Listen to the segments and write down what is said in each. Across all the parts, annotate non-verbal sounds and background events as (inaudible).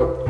Thank you.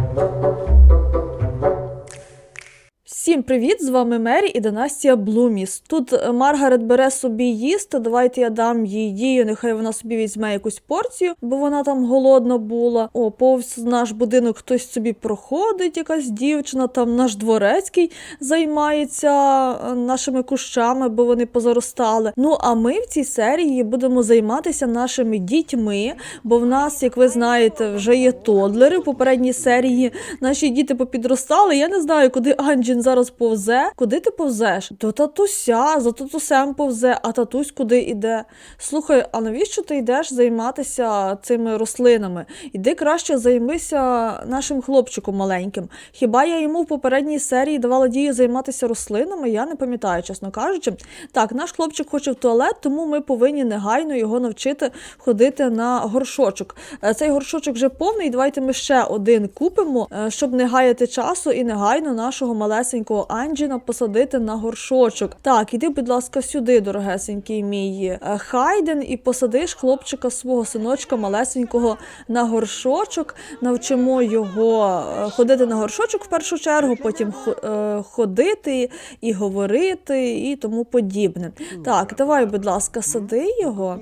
Всім привіт! З вами Мері і Династія Блуміс. Тут е, Маргарет бере собі їсти. Давайте я дам їй нехай вона собі візьме якусь порцію, бо вона там голодна була. О, повз наш будинок хтось собі проходить, якась дівчина, там наш дворецький займається е, нашими кущами, бо вони позаростали. Ну а ми в цій серії будемо займатися нашими дітьми, бо в нас, як ви знаєте, вже є тодлери. В попередній серії наші діти попідростали. Я не знаю, куди Анджін зараз повзе. Куди ти повзеш? До татуся, за татусем повзе, а татусь куди іде. Слухай, а навіщо ти йдеш займатися цими рослинами? Іди краще займися нашим хлопчиком маленьким. Хіба я йому в попередній серії давала дію займатися рослинами? Я не пам'ятаю, чесно кажучи. Так, наш хлопчик хоче в туалет, тому ми повинні негайно його навчити ходити на горшочок. Е, Цей горшочок вже повний. Давайте ми ще один купимо, е, щоб не гаяти часу і негайно нашого малесенького Анджіна посадити на горшочок. Так, іди, будь ласка, сюди, дорогесенький мій е, Хайден, і посадиш хлопчика свого синочка малесенького на горшочок. Навчимо його е, ходити на горшочок в першу чергу, потім е, ходити і говорити, і тому подібне. Так, давай, будь ласка, сади його.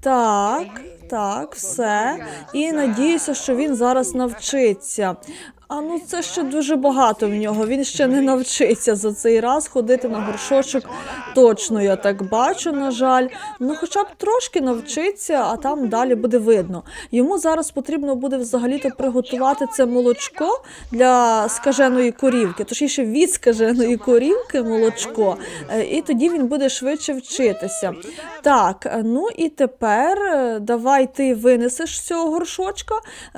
Так, так, все. І надіюся, що він зараз навчиться. А ну це ще дуже багато в нього. Він ще не навчиться за цей раз ходити на горшочок. Точно я так бачу, на жаль. Ну, хоча б трошки навчиться, а там далі буде видно. Йому зараз потрібно буде взагалі-то приготувати це молочко для скаженої корівки, точніше від скаженої корівки молочко, Е, і тоді він буде швидше вчитися. Так, е, ну і тепер е, давай ти винесеш з цього горшочка,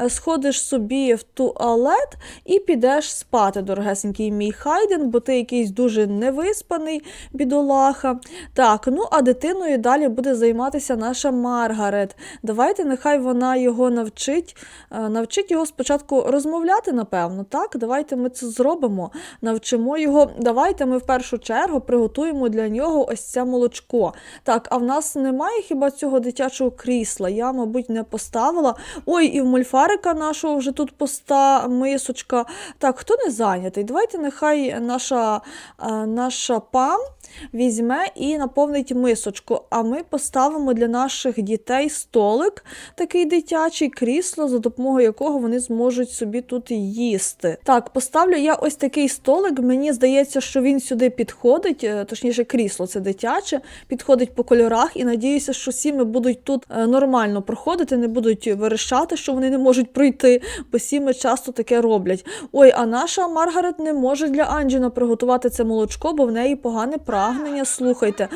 сходиш собі в туалет і підеш спати, дорогесенький мій Хайден, бо ти якийсь дуже невиспаний, бідолаха. Так, ну а дитиною далі буде займатися наша Маргарет. Давайте, нехай вона його навчить. е, Навчить його спочатку розмовляти, напевно. Так, давайте ми це зробимо. Навчимо його. Давайте ми в першу чергу приготуємо для нього ось це молочко. Так, а в нас немає хіба цього дитячого крісла? Я, мабуть, не поставила. Ой, і в мольфарика нашого вже тут поста мисочка. Так, хто не зайнятий? Давайте нехай наша, е, наша пам візьме і наповнить мисочку. А ми поставимо для наших дітей столик, такий дитячий крісло, за допомогою якого вони зможуть собі тут їсти. Так, поставлю я ось такий столик. Мені здається, що він сюди підходить, е, точніше, крісло це дитяче, підходить по кольорах, і надіюся, що сіми будуть тут е, нормально проходити, не будуть верещати, що вони не можуть пройти, бо сіми часто таке роблять. Ой, а наша Маргарет не може для Анджіна приготувати це молочко, бо в неї погане прагнення. Слухайте,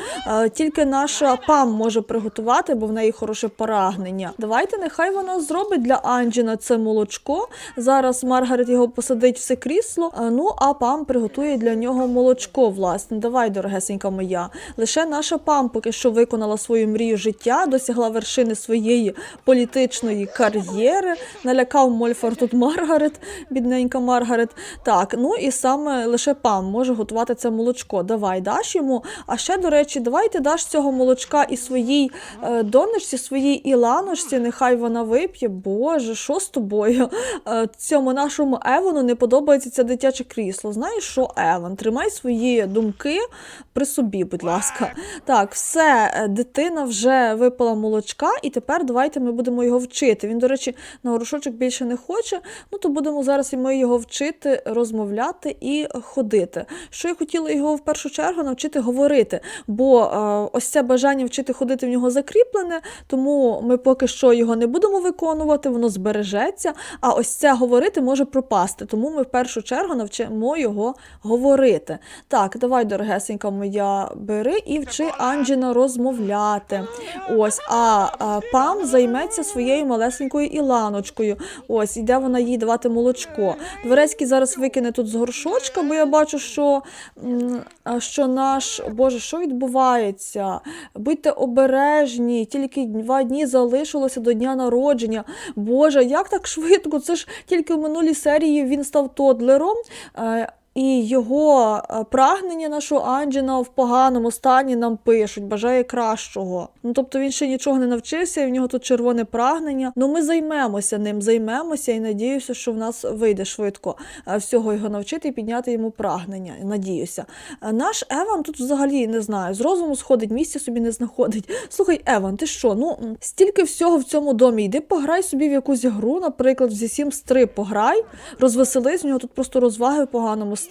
тільки наша пам може приготувати, бо в неї хороше прагнення. Давайте, нехай вона зробить для Анджіна це молочко. Зараз Маргарет його посадить в це крісло. Ну а пам приготує для нього молочко. Власне, давай, дорогесенька моя. Лише наша пам поки що виконала свою мрію життя, досягла вершини своєї політичної кар'єри. Налякав Мольфар тут Маргарет, бідненька Маргарет. Так, ну і саме лише пам може готувати це молочко. Давай даш йому. А ще, до речі, давай ти даш цього молочка і своїй е, донечці, своїй Іланочці, нехай вона вип'є. Боже, що з тобою? Е, цьому нашому Евану не подобається це дитяче крісло. Знаєш що, Еван? Тримай свої думки при собі, будь ласка. Так, все, е, дитина вже випила молочка, і тепер давайте ми будемо його вчити. Він, до речі, на горошочок більше не хоче. Ну то будемо зараз і ми його вчити розмовляти і ходити. Що я хотіла його в першу чергу навчити говорити, бо е, ось це бажання вчити ходити в нього закріплене, тому ми поки що його не будемо виконувати, воно збережеться. А ось це говорити може пропасти. Тому ми в першу чергу навчимо його говорити. Так, давай, дорогесенька моя, бери і вчи Анджіна розмовляти. Ось, а, а пам займеться своєю малесенькою Іланочкою. Ось, іде вона їй давати молочко. Дворецький зараз викине тут з горшочка, бо я бачу, що, що наш Боже, що відбувається? Будьте обережні, тільки два дні залишилося до дня народження. Боже, як так швидко? Це ж тільки в минулій серії він став тодлером. І його е, прагнення нашого Анджіна в поганому стані нам пишуть, бажає кращого. Ну тобто він ще нічого не навчився, і в нього тут червоне прагнення. Ну ми займемося ним, займемося і надіюся, що в нас вийде швидко е, всього його навчити і підняти йому прагнення. Надіюся. Е, Наш Еван тут взагалі не знаю, з розуму сходить, місця собі не знаходить. (laughs) Слухай, Еван, ти що? Ну стільки всього в цьому домі. Йди пограй собі в якусь гру, наприклад, The Sims 3 пограй, розвеселись, в нього тут просто розваги в поганому стані.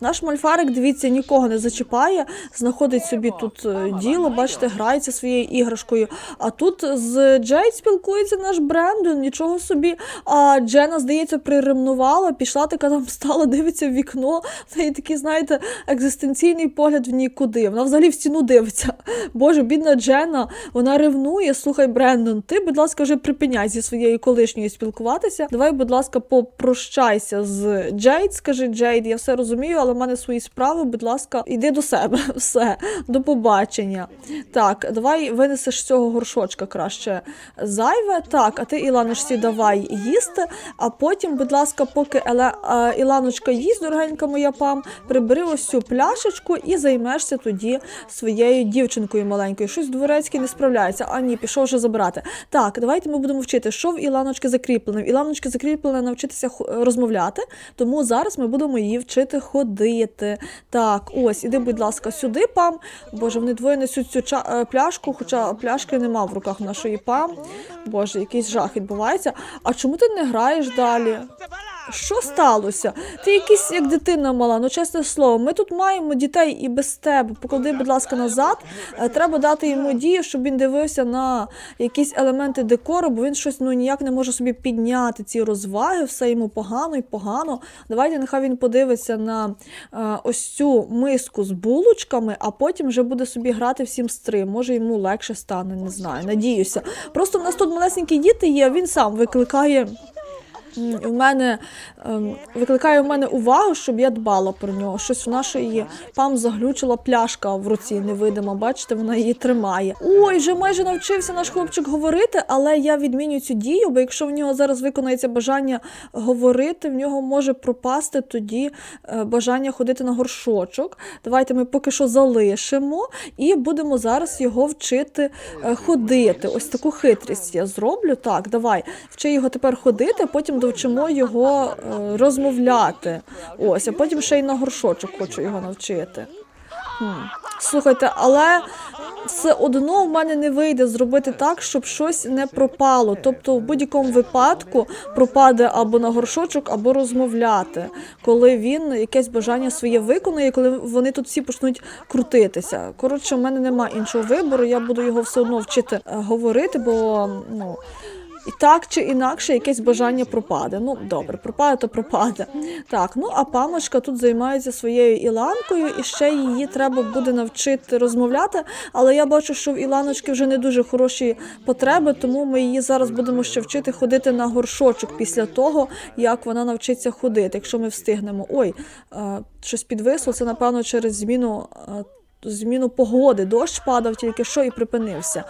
Наш мальфарик, дивіться, нікого не зачіпає, знаходить собі тут е, діло, бачите, грається своєю іграшкою. А тут з Джейд спілкується наш Брендон, нічого собі. А Джена, здається, приремнувала, пішла така там стала, дивиться в вікно. Неї такий, знаєте, екзистенційний погляд в нікуди. Вона взагалі в стіну дивиться. Боже, бідна Джена, вона ревнує. Слухай, Брендон, ти, будь ласка, вже припиняй зі своєю колишньою спілкуватися. Давай, будь ласка, попрощайся з Джейд. Скажи, Джейд, я все розумію, але в мене свої справи. Будь ласка, іди до себе. (laughs) Все, до побачення. Так, давай винесеш з цього горшочка краще зайве. Так, а ти, Іланочці, давай їсти. А потім, будь ласка, поки Еле... Іланочка їсть, дорогенька моя пам, прибери ось цю пляшечку і займешся тоді своєю дівчинкою маленькою. Щось дворецький не справляється. А ні, пішов вже забирати. Так, давайте ми будемо вчити, що в Іланочки закріплене. В Іланочки закріплене навчитися розмовляти, тому зараз ми будемо її вчити ходити. Так, ось, іди, будь ласка, сюди, пам. Боже, вони двоє несуть цю ча- е, пляшку, хоча пляшки нема в руках нашої пам. Боже, якийсь жах відбувається. А чому ти не граєш далі? Що сталося? Ти якийсь як дитина мала, ну чесне слово, ми тут маємо дітей і без тебе. Поклади, будь ласка, назад. Е, Треба дати йому дію, щоб він дивився на якісь елементи декору, бо він щось ну ніяк не може собі підняти ці розваги, все йому погано і погано. Давайте нехай він подивиться на е, ось цю миску з булочками, а потім вже буде собі грати всім стрим. Може йому легше стане, не знаю. Надіюся. Просто в нас тут малесенькі діти є, він сам викликає. В мене ем, викликає в мене увагу, щоб я дбала про нього. Щось в нашої пам заглючила пляшка в руці невидима. Бачите, вона її тримає. Ой, вже майже навчився наш хлопчик говорити, але я відміню цю дію, бо якщо в нього зараз виконається бажання говорити, в нього може пропасти тоді е, бажання ходити на горшочок. Давайте ми поки що залишимо і будемо зараз його вчити е, ходити. Ось таку хитрість я зроблю. Так, давай, вчи його тепер ходити, потім довчимо його е, розмовляти. Ось, а потім ще й на горшочок хочу його навчити. Хм. Слухайте, але все одно в мене не вийде зробити так, щоб щось не пропало. Тобто, в будь-якому випадку пропаде або на горшочок, або розмовляти, коли він якесь бажання своє виконує, коли вони тут всі почнуть крутитися. Коротше, в мене немає іншого вибору. Я буду його все одно вчити е, говорити, бо ну. І так чи інакше якесь бажання пропаде. Ну, добре, пропаде, то пропаде. Так, ну а памочка тут займається своєю Іланкою, і ще її треба буде навчити розмовляти. Але я бачу, що в Іланочки вже не дуже хороші потреби, тому ми її зараз будемо ще вчити ходити на горшочок після того, як вона навчиться ходити, якщо ми встигнемо. Ой, е, щось підвисло, це напевно через зміну. е, Зміну погоди, дощ падав тільки що і припинився.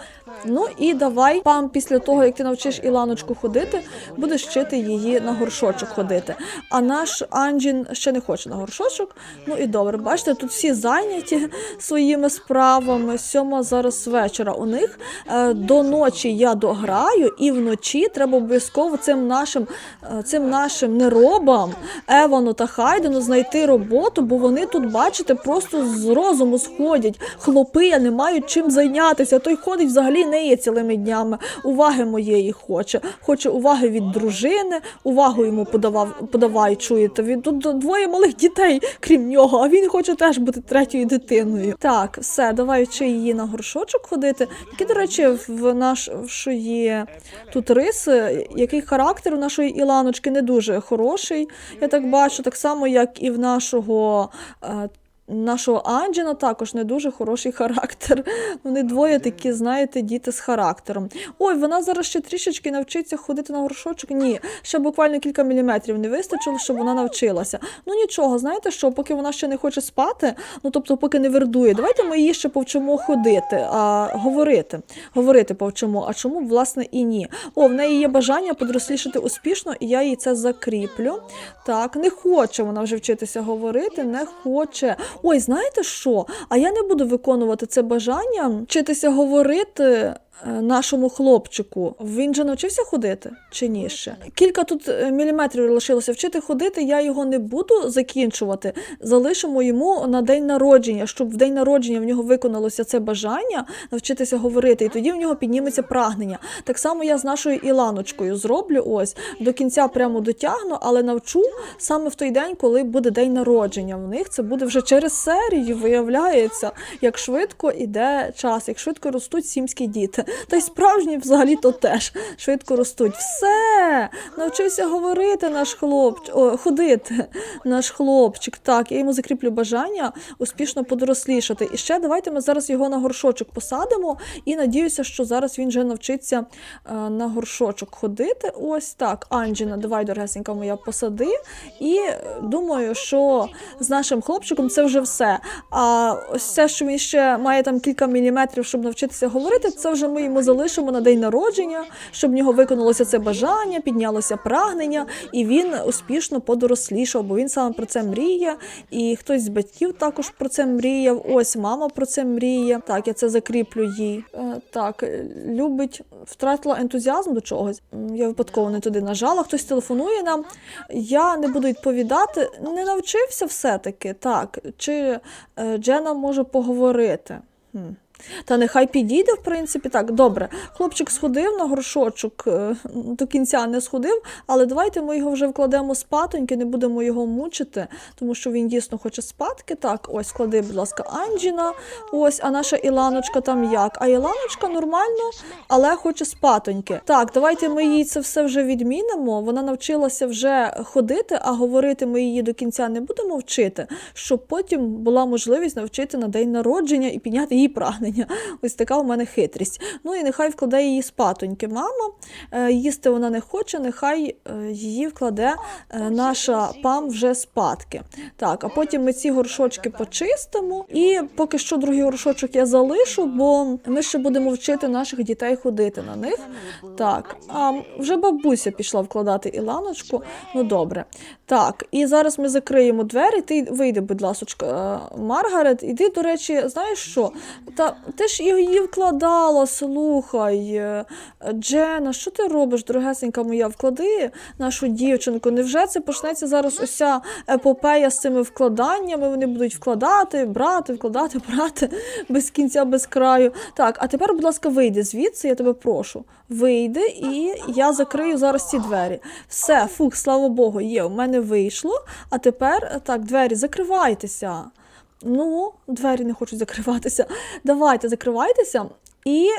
Ну і давай, пам, після того, як ти навчиш Іланочку ходити, будеш вчити її на горшочок ходити. А наш Анджін ще не хоче на горшочок. Ну і добре, бачите, тут всі зайняті своїми справами. Сьома зараз вечора. У них е, до ночі я дограю, і вночі треба обов'язково цим нашим, е, цим нашим неробам Евану та Хайдену знайти роботу, бо вони тут, бачите, просто з розуму сходять. Хлопи не мають чим зайнятися. Той ходить взагалі не є цілими днями. Уваги моєї хоче. Хоче уваги від дружини, увагу йому подавав, подавай, чуєте. Він тут двоє малих дітей, крім нього, а він хоче теж бути третьою дитиною. Так, все, давай вчи її на горшочок ходити. Які, до речі, в нашої тут риси, який характер у нашої Іланочки не дуже хороший. Я так бачу, так само, як і в нашого. Нашого Анджіна також не дуже хороший характер. (laughs) Вони двоє такі, знаєте, діти з характером. Ой, вона зараз ще трішечки навчиться ходити на горшочок. Ні, ще буквально кілька міліметрів не вистачило, щоб вона навчилася. Ну нічого, знаєте що, поки вона ще не хоче спати, ну тобто, поки не вердує, давайте ми її ще повчимо ходити, а говорити. Говорити повчимо. А чому б, власне і ні? О, в неї є бажання подорослішати успішно, і я їй це закріплю. Так, не хоче вона вже вчитися говорити, не хоче. Ой, знаєте що? А я не буду виконувати це бажання вчитися говорити. Е, Нашому хлопчику він же навчився ходити чи ні ще? Кілька тут е, міліметрів лишилося вчити ходити. Я його не буду закінчувати. Залишимо йому на день народження, щоб в день народження в нього виконалося це бажання навчитися говорити, і тоді в нього підніметься прагнення. Так само я з нашою Іланочкою зроблю ось до кінця прямо дотягну, але навчу саме в той день, коли буде день народження. В них це буде вже через серію. Виявляється, як швидко іде час, як швидко ростуть сімські діти. Та й справжні взагалі то теж швидко ростуть. Все навчився говорити наш хлопчик, о, ходити наш хлопчик. Так, я йому закріплю бажання успішно подорослішати. І ще давайте ми зараз його на горшочок посадимо. І надіюся, що зараз він вже навчиться е, на горшочок ходити. Ось так. Анджіна, давай, дорогесенька моя, посади. І е, думаю, що з нашим хлопчиком це вже все. А ось все, що він ще має там кілька міліметрів, щоб навчитися говорити, це вже ми йому залишимо на день народження, щоб в нього виконалося це бажання, піднялося прагнення, і він успішно подорослішав, бо він саме про це мріє. І хтось з батьків також про це мріяв. Ось мама про це мріє. Так, я це закріплю їй. Е, так, е, любить, втратила ентузіазм до чогось. Я випадково не туди нажала. Хтось телефонує нам. Я не буду відповідати. Не навчився все-таки. Так, чи е, Джена може поговорити? Хм. Та нехай підійде, в принципі, так, добре. Хлопчик сходив на горшочок, е, до кінця не сходив, але давайте ми його вже вкладемо спатоньки, не будемо його мучити, тому що він дійсно хоче спадки. Так, ось клади, будь ласка, Анджіна. Ось, а наша Іланочка там як? А Іланочка нормально, але хоче спатоньки. Так, давайте ми їй це все вже відмінимо. Вона навчилася вже ходити, а говорити ми її до кінця не будемо вчити, щоб потім була можливість навчити на день народження і підняти її прагнення. Ось така у мене хитрість. Ну і нехай вкладе її спатоньки. Мама Е, їсти вона не хоче, нехай е, її вкладе е, наша пам вже спадки. Так, а потім ми ці горшочки почистимо. І поки що другий горшочок я залишу, бо ми ще будемо вчити наших дітей ходити на них. Так, а вже бабуся пішла вкладати Іланочку. Ну добре. Так, і зараз ми закриємо двері. Ти вийди, будь ласочка, е, Маргарет. Іди, до речі, знаєш що? Та ти ж її вкладала, слухай. Джена, що ти робиш, дорогесенька моя? Вклади нашу дівчинку. Невже це почнеться зараз уся епопея з цими вкладаннями? Вони будуть вкладати, брати, вкладати, (laughs) брати без кінця, без краю. Так, а тепер, будь ласка, вийди звідси, я тебе прошу. Вийди, і я закрию зараз ці двері. Все, фух, слава Богу, є. У мене вийшло. А тепер так, двері закривайтеся. Ну, двері не хочуть закриватися. Давайте закривайтеся і.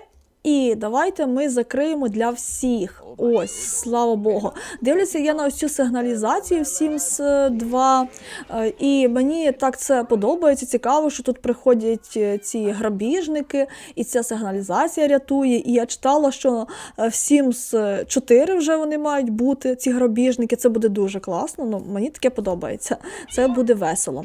І давайте ми закриємо для всіх. Ось, слава Богу. Дивлюся я на ось цю сигналізацію в Sims 2. е, І мені так це подобається. Цікаво, що тут приходять е, ці грабіжники, і ця сигналізація рятує. І я читала, що е, в Sims 4 вже вони мають бути, ці грабіжники. Це буде дуже класно. Ну, мені таке подобається. Це буде весело.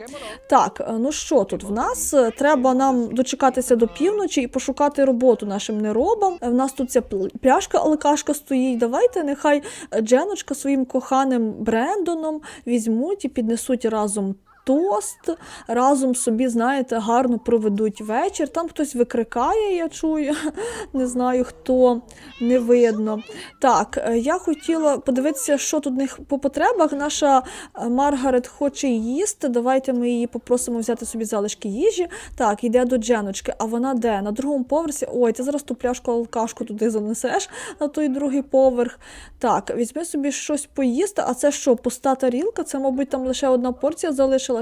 Так, ну що тут в нас? Треба нам дочекатися до півночі і пошукати роботу нашим неробам. Е, В нас тут ця пляшка алкашка стоїть. Давайте нехай Дженочка своїм коханим Брендоном візьмуть і піднесуть разом. Тост разом собі, знаєте, гарно проведуть вечір. Там хтось викрикає, я чую, (laughs) не знаю хто, не видно. Так, е, я хотіла подивитися, що тут них по потребах. Наша е, Маргарет хоче їсти. Давайте ми її попросимо взяти собі залишки їжі. Так, йде до Дженочки. А вона де? На другому поверсі. Ой, ти зараз ту пляшку алкашку туди занесеш на той другий поверх. Так, візьми собі щось поїсти. А це що, пуста тарілка? Це, мабуть, там лише одна порція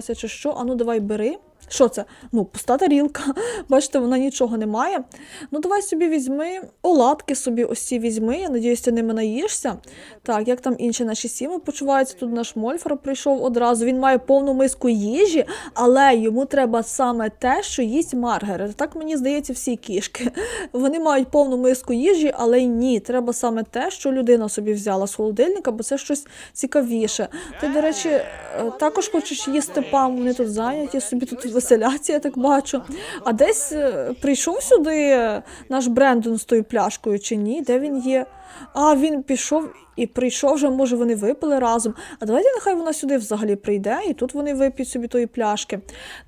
залишилася, чи що? Ану, давай бери. Що це? Ну, пуста тарілка. (laughs) Бачите, вона нічого не має. Ну, давай собі візьми, оладки собі ось ці візьми. Я надіюсь, ти ними наїшся. Так, як там інші наші сіми почуваються? Тут наш Мольфар прийшов одразу. Він має повну миску їжі, але йому треба саме те, що їсть Маргарет. Так мені здається, всі кішки. (laughs) Вони мають повну миску їжі, але ні. Треба саме те, що людина собі взяла з холодильника, бо це щось цікавіше. Ти, до речі, е, також хочеш їсти пам, вони тут зайняті, собі тут веселяться, я так бачу. А десь е, прийшов сюди наш Брендон з тою пляшкою чи ні? Де він є? А, він пішов і прийшов вже, може, вони випили разом. А давайте нехай вона сюди взагалі прийде, і тут вони вип'ють собі тої пляшки.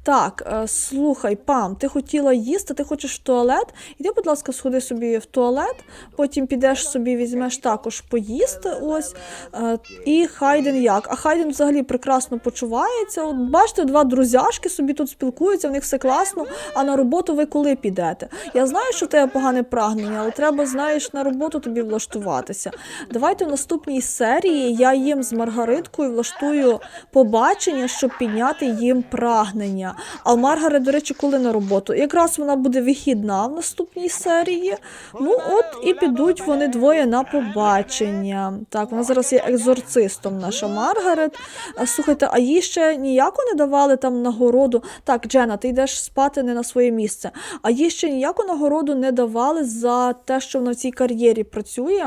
Так, е, слухай, пам, ти хотіла їсти, ти хочеш в туалет? Іди, будь ласка, сходи собі в туалет, потім підеш собі, візьмеш також поїсти. Ось. Е, І Хайден як? А Хайден взагалі прекрасно почувається. От бачите, два друзяшки собі тут спілкуються, в них все класно. А на роботу ви коли підете? Я знаю, що в тебе погане прагнення, але треба, знаєш, на роботу тобі влаштуватися. Давайте в наступній серії я їм з Маргариткою влаштую побачення, щоб підняти їм прагнення. А Маргарет, до речі, коли на роботу? Якраз вона буде вихідна в наступній серії. Ну, от і підуть вони двоє на побачення. Так, вона зараз є екзорцистом, наша Маргарет. Слухайте, а їй ще ніяко не давали там нагороду. Так, Джена, ти йдеш спати не на своє місце. А їй ще ніяку нагороду не давали за те, що вона в цій кар'єрі працює.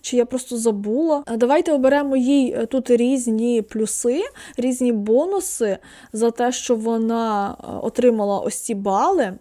Чи я просто забула? Давайте оберемо їй е, тут різні плюси, різні бонуси за те, що вона е, отримала ось ці бали. Е,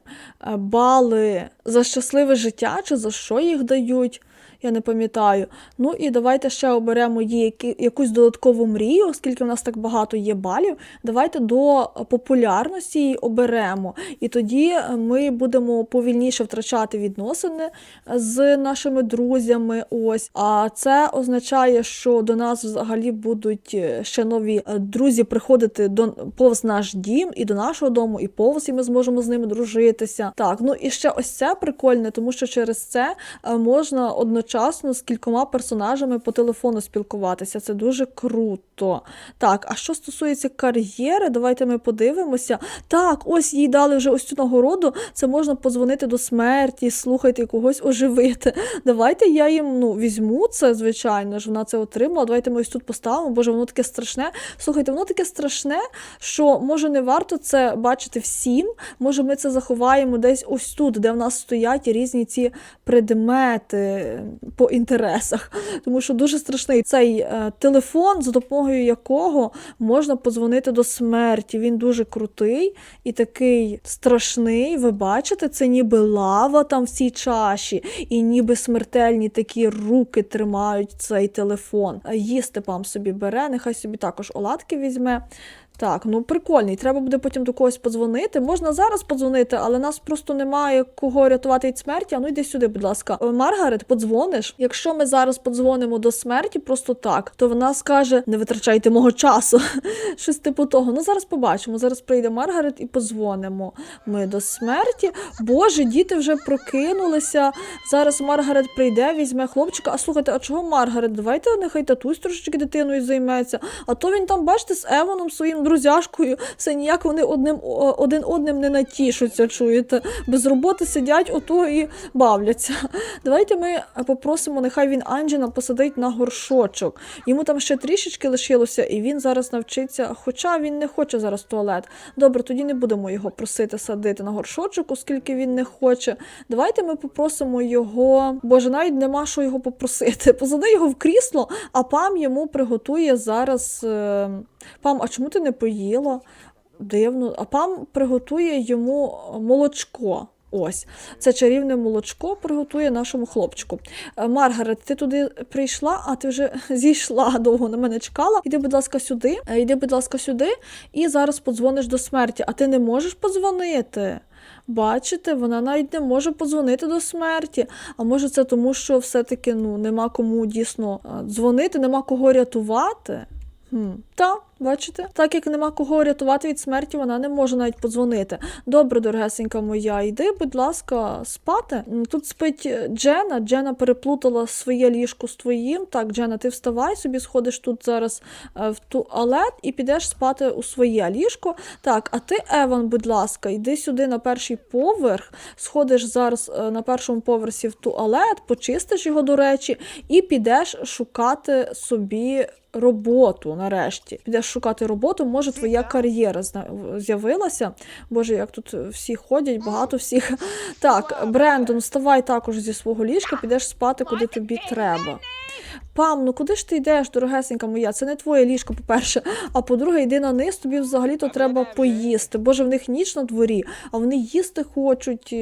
Бали за щасливе життя, чи за що їх дають. Я не пам'ятаю. Ну і давайте ще оберемо які- якусь додаткову мрію, оскільки в нас так багато є балів. Давайте до популярності її оберемо. І тоді ми будемо повільніше втрачати відносини з нашими друзями. Ось. А це означає, що до нас взагалі будуть е, ще нові е, друзі приходити до повз наш дім і до нашого дому, і повз, і ми зможемо з ними дружитися. Так, ну і ще ось це прикольне, тому що через це е, можна одночасно з кількома персонажами по телефону спілкуватися. Це дуже круто. Так, а що стосується кар'єри, давайте ми подивимося. Так, ось їй дали вже ось цю нагороду. Це можна позвонити до смерті, слухайте, когось оживити. (laughs) Давайте я їм ну, візьму це, звичайно ж, вона це отримала. Давайте ми ось тут поставимо. Боже, воно таке страшне. Слухайте, воно таке страшне, що може не варто це бачити всім. Може, ми це заховаємо десь ось тут, де в нас стоять різні ці предмети по інтересах. Тому що дуже страшний цей е, телефон, за допомогою якого можна подзвонити до смерті. Він дуже крутий і такий страшний. Ви бачите, це ніби лава там в цій чаші, і ніби смертельні такі руки тримають цей телефон. Їсти пам собі бере, нехай собі також оладки візьме. Так, ну прикольний. Треба буде потім до когось подзвонити. Можна зараз подзвонити, але нас просто немає кого рятувати від смерті. А ну йди сюди, будь ласка. Е, Маргарет, подзвониш. Якщо ми зараз подзвонимо до смерті, просто так, то вона скаже: не витрачайте мого часу. (laughs) Щось типу того. Ну зараз побачимо. Зараз прийде Маргарет і подзвонимо. Ми до смерті. Боже, діти вже прокинулися. Зараз Маргарет прийде, візьме хлопчика. А слухайте, а чого Маргарет? Давайте нехай татусь трошечки дитиною займеться. А то він там, бачите, з Еваном своїм друзяшкою, все ніяк вони одним один одним не натішуться, чуєте? Без роботи сидять, ото і бавляться. Давайте ми попросимо, нехай він Анджіна посадить на горшочок. Йому там ще трішечки лишилося, і він зараз навчиться, хоча він не хоче зараз туалет. Добре, тоді не будемо його просити садити на горшочок, оскільки він не хоче. Давайте ми попросимо його. Боже, навіть нема що його попросити. Посади його в крісло, а пам йому приготує зараз. е, Пам, а чому ти не поїла? Дивно. А пам приготує йому молочко. Ось, це чарівне молочко приготує нашому хлопчику. Е, Маргарет, ти туди прийшла, а ти вже (laughs) зійшла довго на мене чекала. Іди, будь ласка, сюди. Е, Іди, будь ласка, сюди, і зараз подзвониш до смерті. А ти не можеш подзвонити. Бачите, вона навіть не може подзвонити до смерті. А може, це тому, що все-таки ну, нема кому дійсно е, дзвонити, нема кого рятувати. Хм. Та, бачите, так як нема кого рятувати від смерті, вона не може навіть подзвонити. Добре, дорогесенька моя, йди, будь ласка, спати. Тут спить е, Джена. Джена переплутала своє ліжко з твоїм. Так, Джена, ти вставай собі, сходиш тут зараз е, в туалет і підеш спати у своє ліжко. Так, а ти, Еван, будь ласка, йди сюди на перший поверх, сходиш зараз е, на першому поверсі в туалет, почистиш його, до речі, і підеш шукати собі. Роботу нарешті підеш шукати роботу, може твоя кар'єра з'явилася. Боже, як тут всі ходять, багато всіх. Так, Брендон, вставай також зі свого ліжка, підеш спати, куди тобі треба. Пам, ну куди ж ти йдеш, дорогесенька моя? Це не твоє ліжко, по-перше. А по-друге, йди на низ, тобі взагалі-то треба поїсти. Боже, в них ніч на дворі, а вони їсти хочуть,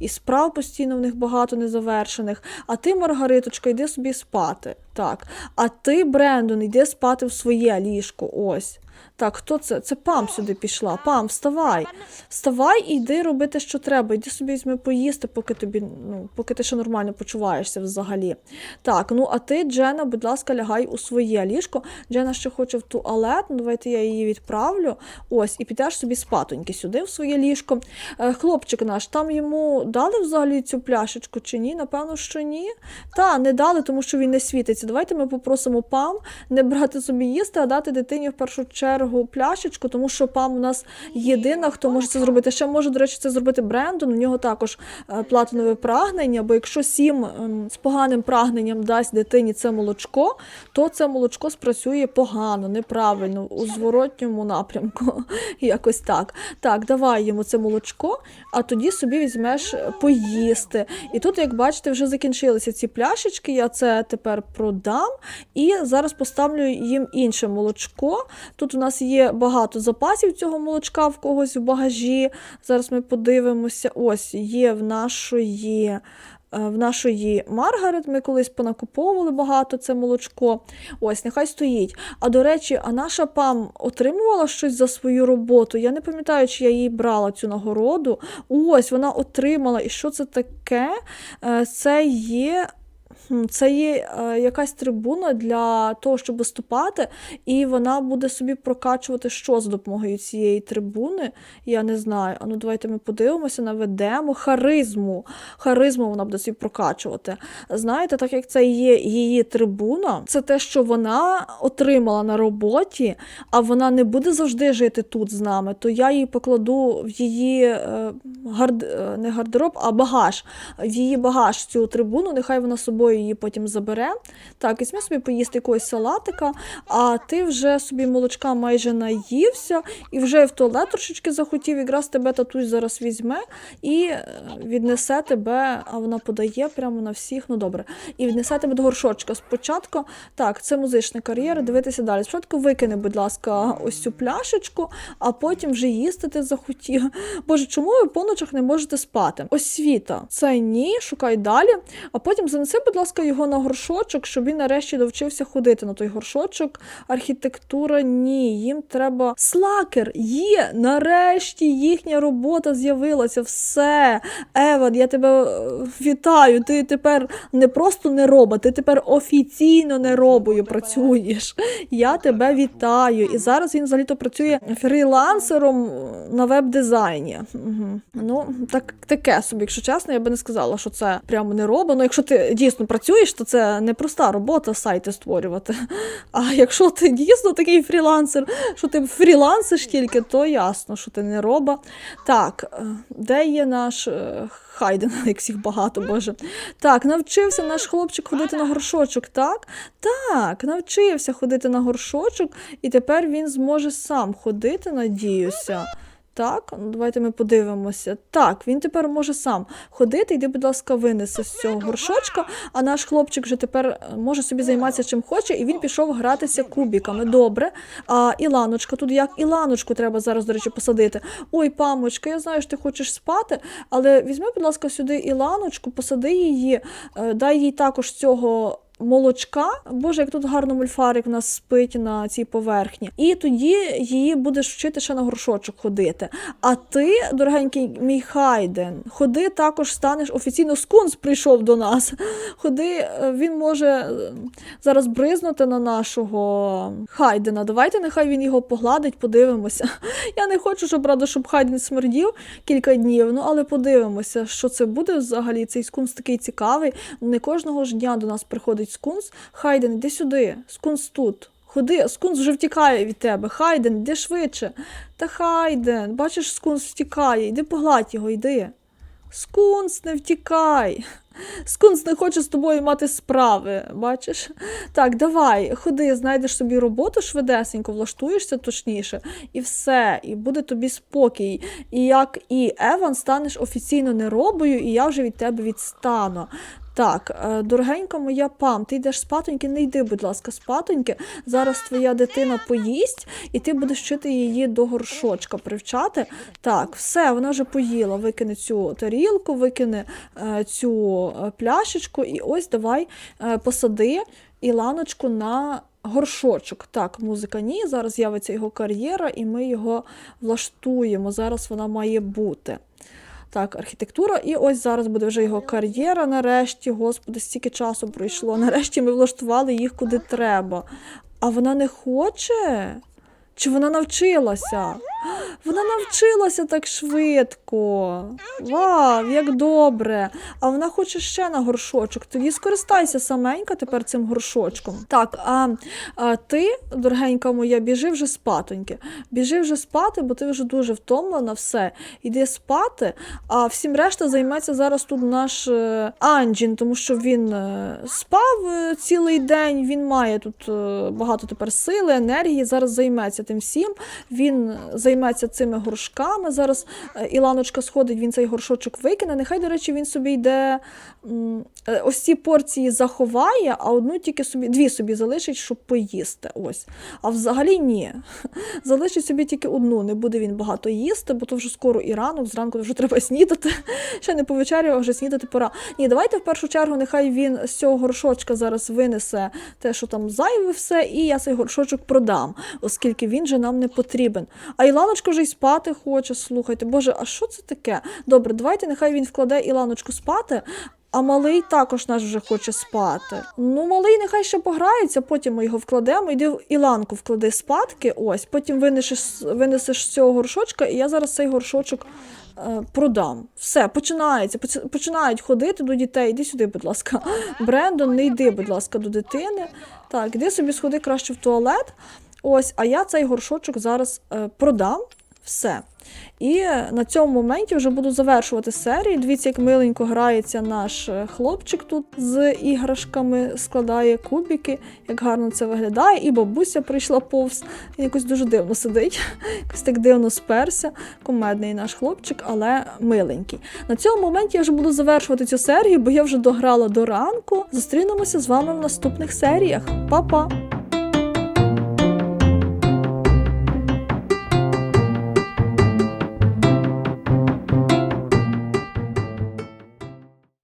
і, справ постійно в них багато незавершених. А ти, Маргариточка, йди собі спати. Так. А ти, Брендон, йди спати в своє ліжко. Ось. Так, хто це? Це пам сюди пішла. Пам, вставай. Вставай і йди робити, що треба. Йди собі візьми поїсти, поки тобі, ну, поки ти ще нормально почуваєшся взагалі. Так, ну а ти, Джена, будь ласка, лягай у своє ліжко. Джена ще хоче в туалет, ну давайте я її відправлю. Ось, і підеш собі спатоньки сюди в своє ліжко. Е, хлопчик наш, там йому дали взагалі цю пляшечку чи ні? Напевно, що ні. Та, не дали, тому що він не світиться. Давайте ми попросимо пам не брати собі їсти, а дати дитині в першу чергу пляшечку, тому що пам у нас єдина, хто може це зробити. Ще може, до речі, це зробити Брендон. У нього також е, платинове прагнення, бо якщо сім ем, з поганим прагненням дасть дитині це молочко, то це молочко спрацює погано, неправильно, у зворотньому напрямку. (laughs) Якось так. Так, давай йому це молочко, а тоді собі візьмеш е, поїсти. І тут, як бачите, вже закінчилися ці пляшечки. Я це тепер продам і зараз поставлю їм інше молочко. Тут у нас є багато запасів цього молочка в когось в багажі. Зараз ми подивимося. Ось є в нашої. е, В нашої Маргарет ми колись понакуповували багато це молочко. Ось, нехай стоїть. А до речі, а наша пам отримувала щось за свою роботу. Я не пам'ятаю, чи я їй брала цю нагороду. Ось вона отримала. І що це таке? Е, Це є. Це є е, якась трибуна для того, щоб виступати, і вона буде собі прокачувати що за допомогою цієї трибуни. Я не знаю. А ну давайте ми подивимося, наведемо харизму. Харизму вона буде собі прокачувати. Знаєте, так як це є її трибуна, це те, що вона отримала на роботі, а вона не буде завжди жити тут з нами, то я її покладу в її е, гард... е, не гардероб, а багаж. В її багаж цю трибуну, нехай вона собою її потім забере. Так, візьми собі поїсти якогось салатика, а ти вже собі молочка майже наївся і вже в туалет трошечки захотів. Якраз тебе татусь зараз візьме і е, віднесе тебе, а вона подає прямо на всіх. Ну добре, і віднесе тебе до горшочка. Спочатку, так, це музична кар'єра, дивитися далі. Спочатку викине, будь ласка, ось цю пляшечку, а потім вже їсти ти захотів. Боже, чому ви по ночах не можете спати? Освіта. Це ні, шукай далі. А потім занеси, будь ласка, його на горшочок, щоб він нарешті довчився ходити на той горшочок. Архітектура ні. Їм треба. Слакер є! Нарешті їхня робота з'явилася. Все. Еван, я тебе е, вітаю. Ти тепер не просто не роба, ти тепер офіційно не робою працюєш. Я тебе вітаю. І зараз він взагалі-то працює фрілансером на веб-дизайні. Угу. Ну, так, таке собі, якщо чесно, я би не сказала, що це прямо не роба. Ну, якщо ти дійсно працюєш, то це не проста робота сайти створювати. А якщо ти дійсно такий фрілансер, що ти фрілансиш тільки, то ясно, що ти не роба. Так, е, де є наш. е, Хайден, як всіх багато, боже. Так, навчився наш хлопчик ходити на горшочок, так? Так, навчився ходити на горшочок, і тепер він зможе сам ходити, надіюся. Так, ну, давайте ми подивимося. Так, він тепер може сам ходити. Йди, будь ласка, винеси з цього горшочка. А наш хлопчик вже тепер е, може собі займатися чим хоче, і він пішов гратися кубіками. Добре. А Іланочка, тут як Іланочку треба зараз, до речі, посадити. Ой, памочка, я знаю, що ти хочеш спати, але візьми, будь ласка, сюди Іланочку, посади її, е, дай їй також цього молочка. Боже, як тут гарно мульфарик в нас спить на цій поверхні. І тоді її будеш вчити ще на горшочок ходити. А ти, дорогенький мій Хайден, ходи також станеш офіційно скунс прийшов до нас. Ходи, е, він може е, зараз бризнути на нашого Хайдена. Давайте нехай він його погладить, подивимося. (laughs) Я не хочу, щоб правда, щоб Хайден смердів кілька днів, ну але подивимося, що це буде взагалі. Цей скунс такий цікавий. Не кожного ж дня до нас приходить скунс. Хайден, іди сюди, скунс тут. Ходи, скунс вже втікає від тебе. Хайден, іди швидше. Та Хайден, бачиш, скунс втікає, іди погладь його, йди. Скунс, не втікай. Скунс не хоче з тобою мати справи, бачиш? Так, давай, ходи, знайдеш собі роботу швидесенько, влаштуєшся точніше, і все, і буде тобі спокій. І як і Еван станеш офіційно неробою, і я вже від тебе відстану. Так, е, дорогенька моя пам, ти йдеш спатоньки, не йди, будь ласка, спатоньки. Зараз твоя дитина поїсть, і ти будеш вчити її до горшочка привчати. Так, все, вона вже поїла. Викине цю тарілку, викине цю е, пляшечку, і ось давай е, посади Іланочку на горшочок. Так, музика ні. Зараз з'явиться його кар'єра, і ми його влаштуємо. Зараз вона має бути. Так, архітектура, і ось зараз буде вже його кар'єра. Нарешті, господи, стільки часу пройшло. Нарешті ми влаштували їх куди треба. А вона не хоче? Чи вона навчилася? Вона навчилася так швидко. Вау, як добре. А вона хоче ще на горшочок. Тоді скористайся саменька тепер цим горшочком. Так, а, а ти, дорогенька моя, біжи вже спатоньки. Біжи вже спати, бо ти вже дуже втомлена, все. Іди спати, а всім решта займеться зараз тут наш е, Анджін, тому що він е, спав е, цілий день, він має тут багато тепер сили, енергії. Зараз займеться тим всім. Він займеться цими горшками. Зараз е, Іланочка сходить, він цей горшочок викине. Нехай, до речі, він собі йде е, ось ці порції заховає, а одну тільки собі, дві собі залишить, щоб поїсти. Ось. А взагалі ні. (laughs) Залишить собі тільки одну. Не буде він багато їсти, бо то вже скоро і ранок, зранку вже треба снідати. (laughs) Ще не повечеряв, а вже снідати пора. Ні, давайте в першу чергу, нехай він з цього горшочка зараз винесе те, що там зайве все, і я цей горшочок продам, оскільки він же нам не потрібен. А Іланочка вже й спати хоче. Слухайте, Боже, а що це таке? Добре, давайте нехай він вкладе Іланочку спати. А малий також наш вже хоче спати. Ну, малий нехай ще пограється, потім ми його вкладемо. Іди в Іланку вклади спадки, ось, потім винесеш, винесеш з цього горшочка, і я зараз цей горшочок е, продам. Все, починається. поч- Починають ходити до дітей. Іди сюди, будь ласка. Брендон, не йди, будь ласка, до дитини. Так, іди собі сходи краще в туалет. Ось, а я цей горшочок зараз е, продам. Все. І е, на цьому моменті вже буду завершувати серію. Дивіться, як миленько грається наш е, хлопчик тут з іграшками, складає кубики, як гарно це виглядає. І бабуся прийшла повз. Він якось дуже дивно сидить, (laughs) якось так дивно сперся. Комедний наш хлопчик, але миленький. На цьому моменті я вже буду завершувати цю серію, бо я вже дограла до ранку. Зустрінемося з вами в наступних серіях. Па-па!